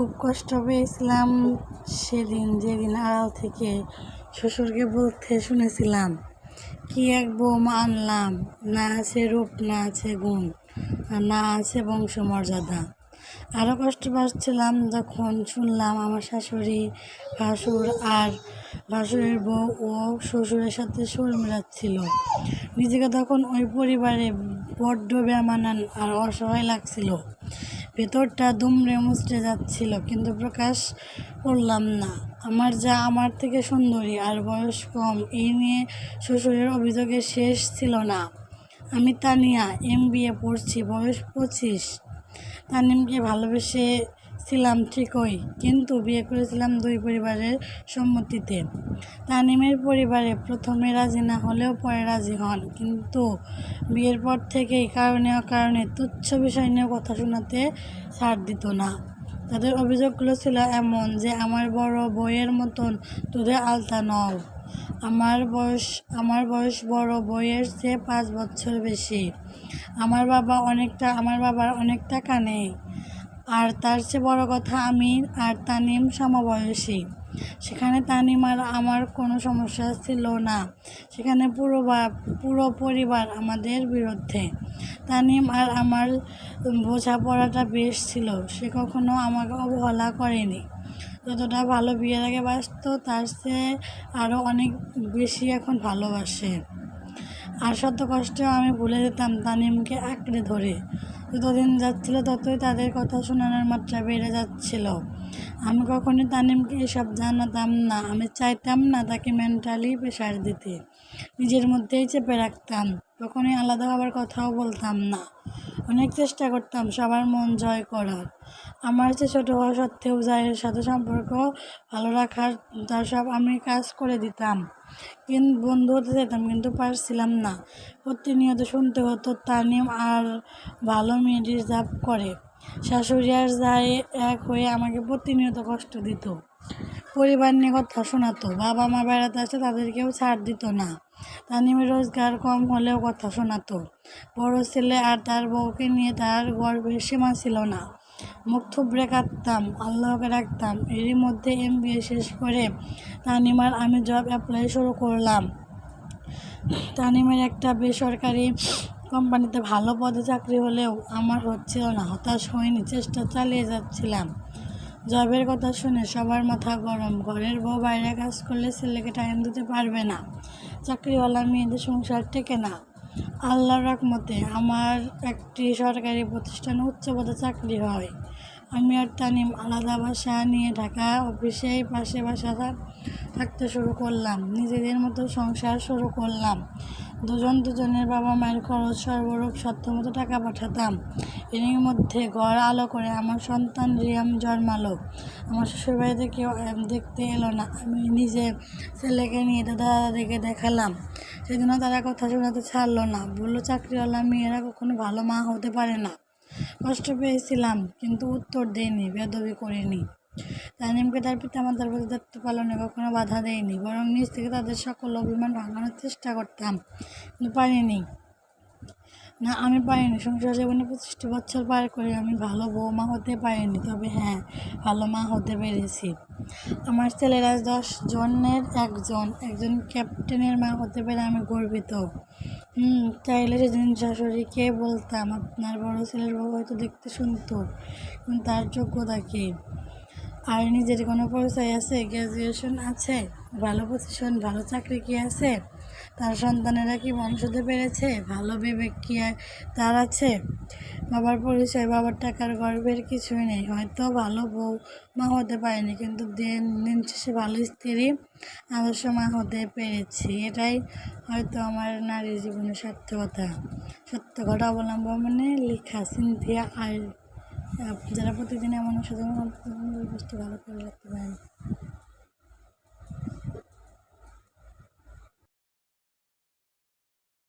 খুব কষ্ট পেয়েছিলাম সেদিন যেদিন আড়াল থেকে শ্বশুরকে বলতে শুনেছিলাম, কি এক বৌমা আনলাম, না আছে রূপ, না আছে গুণ, আর না আছে বংশমর্যাদা। আরও কষ্ট পাচ্ছিলাম যখন শুনলাম আমার শাশুড়ি, ভাসুর আর ভাসুরের বউ ও শ্বশুরের সাথে সুর মেলাচ্ছিল। নিজেকে তখন ওই পরিবারে বড্ড বেমানান আর অসহায় লাগছিল। ভেতরটা দুমড়ে মুচড়ে যাচ্ছিল, কিন্তু প্রকাশ করলাম না। আমার যা আমার থেকে সুন্দরী আর বয়স কম, এই নিয়ে শ্বশুরের অভিযোগের শেষ ছিল না। আমি তানিয়া, এম বি এ পড়ছি, বয়স পঁচিশ। তানিমকে ভালোবেসে ছিলাম ঠিকই, কিন্তু বিয়ে করেছিলাম দুই পরিবারের সম্মতিতে। তানিমের পরিবারে প্রথমে রাজি না হলেও পরে রাজি হন, কিন্তু বিয়ের পর থেকেই কারণে অকারণে তুচ্ছ বিষয় নিয়ে কথা শোনাতে ছাড় দিত না। তাদের অভিযোগগুলো ছিল এমন যে, আমার বড় বইয়ের মতন তোদের আলতা নও। আমার বয়স আমার বয়স বড় বইয়ের চেয়ে পাঁচ বছর বেশি। আমার বাবা অনেকটা, আমার বাবার অনেক টাকা নেই। আর তার চেয়ে বড় কথা আমি আর তানিম সমবয়সী। সেখানে তানিম আর আমার কোনো সমস্যা ছিল না। সেখানে পুরো বা- পুরো পরিবার আমাদের বিরুদ্ধে। তানিম আর আমার বোঝাপড়াটা বেশ ছিল, সে কখনো আমাকে অবহেলা করেনি। যতটা ভালো বিয়ের আগে বাসত তার চেয়ে আরও অনেক বেশি এখন ভালোবাসে। আর শত কষ্টেও আমি ভুলে যেতাম তানিমকে আঁকড়ে ধরে। যতদিন যাচ্ছিল ততই তাদের কথা শোনানোর মাত্রা বেড়ে যাচ্ছিল। আমি কখনই তানিমকে এসব জানাতাম না। আমি চাইতাম না তাকে মেন্টালি প্রেশার দিতে। নিজের মধ্যেই চেপে রাখতাম। কখনোই আলাদা হওয়ার কথাও বলতাম না। অনেক চেষ্টা করতাম সবার মন জয় করার। আমার যে ছোটো হওয়া সত্ত্বেও জায়ের সাথে সম্পর্ক ভালো রাখার, তার সব আমি কাজ করে দিতাম। কিন্তু বন্ধু হতে যেতাম কিন্তু পারছিলাম না। প্রতিনিয়ত শুনতে হতো তানিম আর ভালো মেয়ে ডিজার্ভ করে। শাশুড়ি আর যায় এক হয়ে আমাকে প্রতিনিয়ত কষ্ট দিত। পরিবার নিয়ে কথা শোনাতো। বাবা মা বেড়াতে আসে, তাদেরকেও ছাড় দিত না। তানিমের রোজগার কম হলেও কথা শোনাতো। বড় ছেলে আর তার বউকে নিয়ে তার গর্বের সীমা ছিল না। মুখ থুবড়ে কাঁদতাম, আল্লাহকে রাখতাম। এরই মধ্যে এম শেষ করে তানিমার আমি জব অ্যাপ্লাই শুরু করলাম। তানিমের একটা বেসরকারি কোম্পানিতে ভালো পদে চাকরি হলেও আমার হচ্ছিল না, হতাশ হয়নি চেষ্টা চালিয়ে যাচ্ছিলাম। জবের কথা শুনে সবার মাথা গরম। ঘরের বউ বাইরে কাজ করলে ছেলেকে টাইম দিতে পারবে না। চাকরিওয়ালা মেয়েদের সংসার টেকে না। আল্লাহর রকমতে আমার একটি সরকারি প্রতিষ্ঠানে উচ্চ পদে চাকরি হয়। আমি আর তানিম আলাদা বাসা নিয়ে ঢাকা অফিসেই পাশে বাসা থাকতে শুরু করলাম। নিজেদের মতো সংসার শুরু করলাম। দুজন দুজনের বাবা মায়ের খরচ, সর্বরূপ মতো টাকা পাঠাতাম। এর মধ্যে ঘর আলো করে আমার সন্তান রিয়াম জন্মালো। আমার শ্বশুরবাড়িতে কেউ দেখতে এলো না। আমি নিজে ছেলেকে নিয়ে দাদা দাদিকে দেখালাম। সেজন্য তারা কথা শোনাতে ছাড়লো না। বলল, চাকরিওয়ালা মেয়েরা কখনো ভালো মা হতে পারে না। কষ্ট পেয়েছিলাম, কিন্তু উত্তর দেয়নি বেদবি করিনি। তানিমকে তার পিতামাতার প্রতি দায়িত্ব পালনে কখনো বাধা দেয়নি বরং নিজ থেকে তাদের সকল অভিমান ভাঙানোর চেষ্টা করতাম, কিন্তু পারিনি। না, আমি পারিনি। সংসার জীবনে পঁচিশটি বছর পার করে আমি ভালো বৌমা হতে পারিনি, তবে হ্যাঁ ভালো মা হতে পেরেছি। আমার ছেলেরা দশ জনের একজন একজন ক্যাপ্টেনের মা হতে পেরে আমি গর্বিত। হুম চাইলে সেদিন শাশুড়িকে বলতাম, আপনার বড় ছেলের বউ হয়তো দেখতে শুনতো তার যোগ্যতা কী? আর নিজের কোনো পরিচয় আছে গ্র্যাজুয়েশন আছে, ভালো পজিশন ভালো চাকরি কি আছে, তার সন্তানেরা কি মানুষ হতে পেরেছে, ভালো বিবেক কি তার আছে, বাবার পরিচয়, বাবার টাকার গর্বের কিছুই নেই, হয়তো ভালো বউ মা হতে পারেনি, কিন্তু দিন দিন শেষে ভালো স্ত্রী আদর্শ মা হতে পেরেছি, এটাই হয়তো আমার নারী জীবনের সার্থকতা সত্য ঘটা অবলম্বনে লেখা সিনথিয়া আর যারা প্রতিদিন এমন সাধারণ বুঝতে ভালো করে রাখতে পারেন।